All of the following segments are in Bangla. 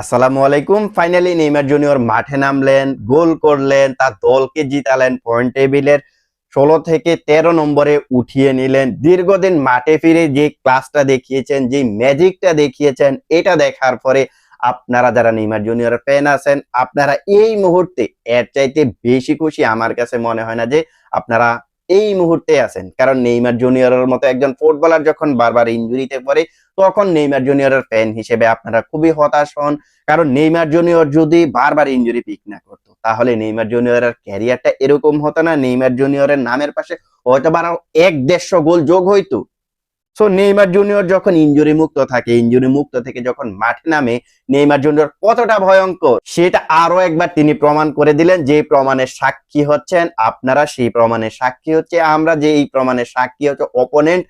আসসালামু আলাইকুম। ফাইনালি নেইমার জুনিয়র মাঠে নামলেন, গোল করলেন, তার দলকে জিতালেন পয়েন্ট টেবিলের ষোলো থেকে তেরো নম্বরে উঠিয়ে নিলেন। দীর্ঘদিন মাঠে ফিরে যে ক্লাসটা দেখিয়েছেন, যে ম্যাজিকটা দেখিয়েছেন, এটা দেখার পরে আপনারা যারা নেইমার জুনিয়রের ফ্যান আছেন, আপনারা এই মুহূর্তে এর চাইতে বেশি খুশি আমার কাছে মনে হয় না যে আপনারা এই মুহূর্তে আছেন। কারণ নেইমার জুনিয়রের মতো একজন ফুটবলার যখন বারবার ইনজুরিতে পড়ে, তখন নেইমার জুনিয়রের ফ্যান হিসেবে আপনারা খুবই হতাশ হন। কারণ নেইমার জুনিয়র যদি বারবার ইনজুরি পিক না করতো, তাহলে নেইমার জুনিয়রের ক্যারিয়ারটা এরকম হতো না। নেইমার জুনিয়রের নামের পাশে হয়তো বারো এক দেড়শো গোল যোগ হইতো। সো নেইমার জুনিয়র যখন ইঞ্জুরি মুক্ত থাকে ইঞ্জুরি মুক্ত থেকে যখন মাঠে নামে নেইমার জুনিয়র কতটা ভয়ঙ্কর? সেটা আরও একবার তিনি প্রমাণ করে দিলেন যে প্রমাণের সাক্ষী হচ্ছেন আপনারা, সেই প্রমাণের সাক্ষী হচ্ছে আমরা, যে এই প্রমাণের সাক্ষী হচ্ছে অপোনেন্ট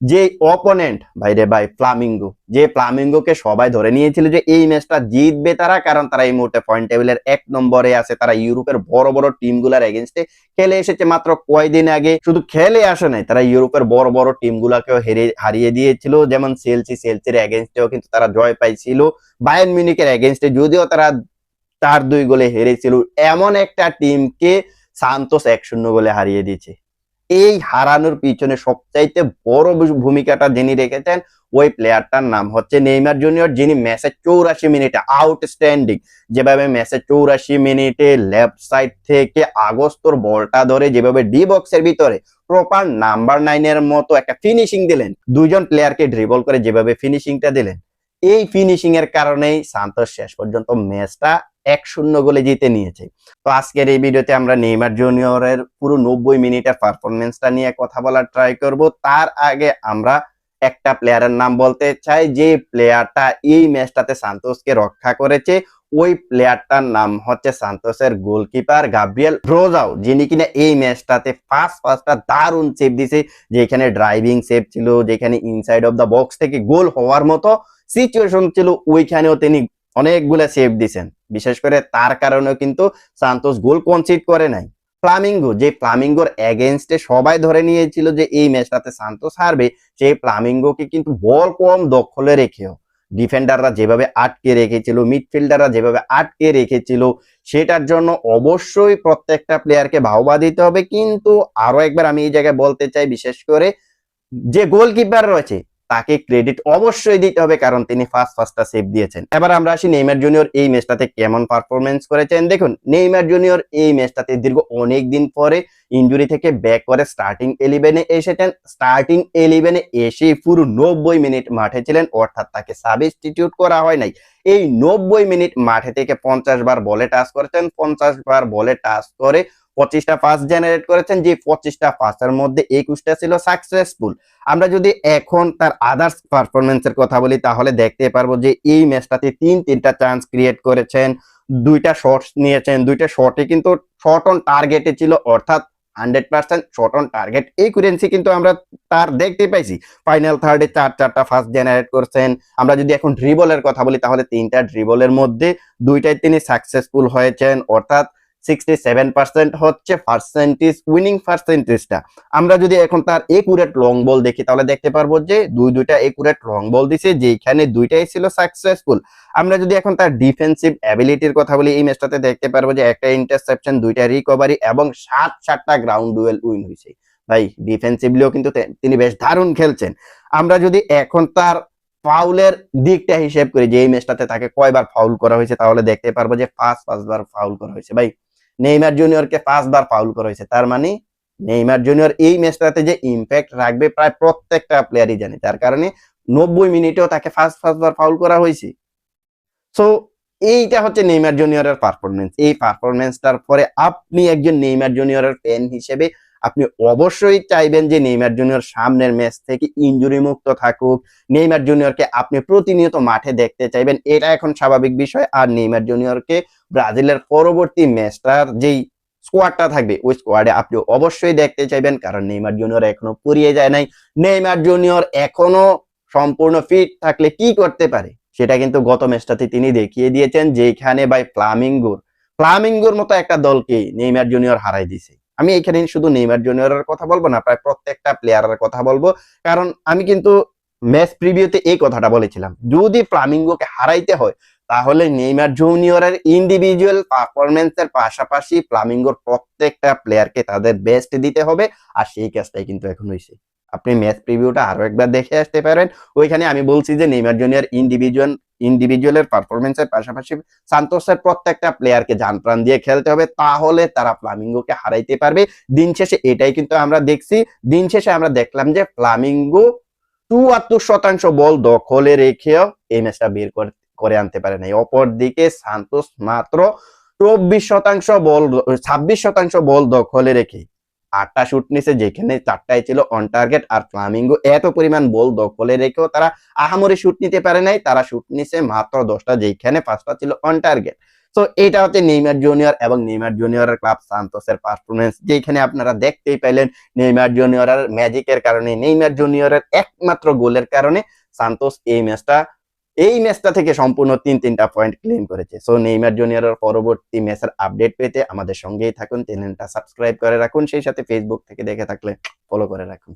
যে অপোনেন্ট ভাইরে ভাই ফ্লামিঙ্গো যে ফ্লামিঙ্গোকে সবাই ধরে নিয়েছিল যে এই ম্যাচটা জিতবে তারা, কারণ তারা এই মুহূর্তে পয়েন্ট টেবিলের এক নম্বরে আছে। তারা ইউরোপের বড় বড় টিমগুলার এগেনস্টে খেলে এসেছে মাত্র কয়দিন আগে। শুধু খেলে আসে নাই, তারা ইউরোপের বড় বড় টিমগুলাকেও হেরে, হারিয়ে দিয়েছিল। যেমন সেলসি সেলসির এগেনস্টেও কিন্তু তারা জয় পাইছিল। বায়ার্ন মিউনিকের এগেনস্টে যদিও তারা চার দুই গোলে হেরেছিল, এমন একটা টিমকে সান্তোস এক শূন্য গোলে হারিয়ে দিয়েছে। এই হারানোর পিছনে সবচাইতে বড় ভূমিকাটা যিনি রেখেছেন, ওই প্লেয়ারটার নাম হচ্ছে নেইমার জুনিয়র, যিনি ম্যাচের চৌরাশি মিনিটে আউটস্ট্যান্ডিং যেভাবে ম্যাচের চৌরাশি মিনিটে লেফট সাইড থেকে আগস্তর বলটা ধরে, যেভাবে ডি বক্সের ভিতরে প্রপার নাম্বার নাইনের মতো একটা ফিনিশিং দিলেন দুইজন প্লেয়ারকে ড্রিবল করে যেভাবে ফিনিশিংটা দিলেন। এই ফিনিশিং এর কারণেই সান্তোষ শেষ পর্যন্ত ম্যাচটা এক শূন্য গোলে জিতে নিয়েছে। তো আজকের এই ভিডিওতে আমরা নেইমার জুনিয়রের পুরো নব্বই মিনিটের পারফরমেন্সটা নিয়ে কথা বলার ট্রাই করব। তার আগে আমরা একটা প্লেয়ারের নাম বলতে চাই, যে প্লেয়ারটা এই ম্যাচটাতে সান্তোসকে রক্ষা করেছে। ওই প্লেয়ারটার নাম হচ্ছে সান্তোসের গোলকিপার গাব্রিয়েল রোজাও যিনি কিনা এই ম্যাচটাতে ফার্স্ট ফার্স্টটা দারুণ সেভ দিছে যেখানে ড্রাইভিং সেভ ছিল, যেখানে ইনসাইড অফ দ্য বক্স থেকে গোল হওয়ার মতো সিচুয়েশন ছিল, ওইখানেও তিনি অনেকগুলো সেভ দিছেন বিশেষ করে তার কারণেও কিন্তু সান্তোস গোল কনসিড করে নাই। ফ্লামিঙ্গো, যে ফ্লামিঙ্গোর এগেনস্টে সবাই ধরে নিয়েছিল যে এই ম্যাচটাতে সান্তোস হারবে, সেই ফ্লামিঙ্গোকে কিন্তু বল কম দখলে রেখেও ডিফেন্ডাররা যেভাবে আটকে রেখেছিল মিডফিল্ডাররা যেভাবে আটকে রেখেছিল, সেটার জন্য অবশ্যই প্রত্যেকটা প্লেয়ারকে বাহবা দিতে হবে। কিন্তু আরও একবার আমি এই জায়গায় বলতে চাই, বিশেষ করে যে গোলকিপার রয়েছে তাকে ক্রেডিট অবশ্যই দিতে হবে কারণ তিনি ফার্স্ট ফার্স্টটা সেভ দিয়েছেন। এবার আমরা আসি নেইমার জুনিয়র, এই ম্যাচটাতে কেমন পারফরমেন্স করেছেন? দেখুন, নেইমার জুনিয়র এই ম্যাচটাতে দীর্ঘ অনেক দিন পরে ইঞ্জুরি থেকে ব্যাক করে স্টার্টিং ইলেভেনে এসেছেন। স্টার্টিং ইলেভেনে এসে পুরো নব্বই মিনিট মাঠে ছিলেন, অর্থাৎ তাকে সাবস্টিটিউট করা হয় নাই। এই নব্বই মিনিট মাঠে থেকে পঞ্চাশ বার বলে টাচ করেছেন, পঞ্চাশ বার বলে টাচ করে পঁচিশটা পাস জেনারেট করেছেন, যে পঁচিশটা পাসের মধ্যে একুশটা ছিল সাকসেসফুল আমরা যদি এখন তার আদার্স পারফরমেন্সের কথা বলি, তাহলে দেখতে পারব যে এই ম্যাচটাতে তিন, তিনটা চান্স ক্রিয়েট করেছেন, দুইটা শর্টস নিয়েছেন, দুইটা শর্টে কিন্তু শর্ট অন টার্গেটে ছিল, অর্থাৎ hundred percent shot on target এই কুরেন্সি কিন্তু আমরা তার দেখতে পাইছি। ফাইনাল থার্ডে চার, চারটা ফার্স্ট জেনারেট করছেন। আমরা যদি এখন ড্রিবলের কথা বলি, তাহলে তিনটা ড্রিবলের মধ্যে দুইটাই তিনি সাকসেসফুল হয়েছেন, অর্থাৎ সিক্সটি সেভেন পার্সেন্ট হচ্ছে পার্সেন্টেজ উইনিং পার্সেন্টেজটা আমরা যদি এখন তার একুরেট লং বল দেখি, তাহলে দেখতে পারব যে দুই দুইটা একুরেট লং বল দিছে যেখানে দুইটাই ছিল সাকসেসফুল আমরা যদি এখন তার ডিফেন্সিভ অ্যাবিলিটির কথা বলি, এই ম্যাচটাতে দেখতে পারব যে একটা ইন্টারসেপশন দুইটা রিকভারি এবং সাত সাতটা গ্রাউন্ড ডুয়েল উইন হয়েছে। ভাই ডিফেন্সিভলিও কিন্তু তিনি বেশ দারুণ খেলছেন। আমরা যদি এখন তার ফাউলের দিকটা হিসেব করি, যে এই ম্যাচটাতে তাকে কয়বার ফাউল করা হয়েছে, তাহলে দেখতে পারব যে পাঁচ পাঁচবার ফাউল করা হয়েছে। ভাই নেইমার জুনিয়রকে পাঁচবার ফাউল করা হয়েছে তার মানে নেইমার জুনিয়র এই ম্যাচটাতে যে ইম্প্যাক্ট রাখবে প্রায় প্রত্যেকটা প্লেয়ারই জানে। তার কারণে নব্বই মিনিটেও তাকে ফার্স্ট ফার্স্টবার ফাউল করা হয়েছে। সো এইটা হচ্ছে নেইমার জুনিয়রের পারফরমেন্স এই পারফরমেন্সটার পরে আপনি একজন নেইমার জুনিয়রের ফ্যান হিসেবে আপনি অবশ্যই চাইবেন যে নেইমার জুনিয়র সামনের ম্যাচ থেকে ইনজুরি মুক্ত থাকুক। নেইমার জুনিয়রকে আপনি প্রতিনিয়ত মাঠে দেখতে চাইবেন, এটা এখন স্বাভাবিক বিষয়। আর নেইমার জুনিয়রকে ব্রাজিলের পরবর্তী ম্যাচটার যেই স্কোয়াডটা থাকবে, ওই স্কোয়াডে আপনি অবশ্যই দেখতে চাইবেন, কারণ নেইমার জুনিয়র এখনও পুরিয়ে যায় নাই। নেইমার জুনিয়র এখনও সম্পূর্ণ ফিট থাকলে কি করতে পারে? সেটা কিন্তু গত ম্যাচটাতে তিনি দেখিয়ে দিয়েছেন যেখানে বাই ফ্লামিঙ্গোর ফ্লামিঙ্গোর মতো একটা দলকে নেইমার জুনিয়র হারাই দিছে আমি এখানে শুধু নেইমার জুনিয়রের কথা বলব না, প্রায় প্রত্যেকটা প্লেয়ারের কথা বলব। কারণ আমি কিন্তু ম্যাচ প্রিভিউতে এই কথাটা বলেছিলাম, যদি ফ্লামিঙ্গোকে হারাইতে হয়, তাহলে নেইমার জুনিয়রের ইন্ডিভিজুয়াল পারফরমেন্সের পাশাপাশি ফ্লামিঙ্গোর প্রত্যেকটা প্লেয়ারকে তাদের বেস্ট দিতে হবে, আর সেই কাজটাই কিন্তু এখন হয়েছে আপনি ম্যাচ প্রিভিউটা আরও একবার দেখে আসতে পারেন। ওইখানে আমি বলছি যে নেইমার জুনিয়র ইন্ডিভিজুয়াল ইন্ডিভিজুয়ালের পারফরমেন্সের পাশাপাশি সান্তোসের প্রত্যেকটা প্লেয়ারকে জান প্রাণ দিয়ে খেলতে হবে, তাহলে তারা ফ্লামিঙ্গোকে হারাইতে পারবে। দিন শেষে এটাই কিন্তু আমরা দেখছি। দিন শেষে আমরা দেখলাম যে ফ্লামিঙ্গো চুয়াত্তর শতাংশ বল দখলে রেখেও এই ম্যাচটা বের করে আনতে পারে নাই। অপর দিকে সান্তোস মাত্র চব্বিশ শতাংশ বল, ছাব্বিশ শতাংশ বল দখলে রেখে আটটা শুট নিছে, যেখানে চারটায় ছিল অন টার্গেট আর ফ্লামিঙ্গো এত পরিমাণ বল দখলে রেখেও তারা আহামরি শুট নিতে পারে নাই। তারা শুট নিছে মাত্র দশটা, যেখানে পাঁচটা ছিল অন টার্গেট তো এটা হচ্ছে নেইমার জুনিয়র এবং নেইমার জুনিয়রের ক্লাব সান্তোসের পারফরমেন্স যেখানে আপনারা দেখতেই পাইলেন নেইমার জুনিয়রের ম্যাজিকের কারণে নেইমার জুনিয়রের একমাত্র গোলের কারণে সান্তোস এই ম্যাচটা এই ম্যাচটা থেকে সম্পূর্ণ তিন, তিনটা পয়েন্ট ক্লেম করেছে। সো নেইমার জুনিয়রের পরবর্তী ম্যাচের আপডেট পেতে আমাদের সঙ্গেই থাকুন। চ্যানেলটা সাবস্ক্রাইব করে রাখুন। সেই সাথে ফেসবুক থেকে দেখে থাকলে ফলো করে রাখুন।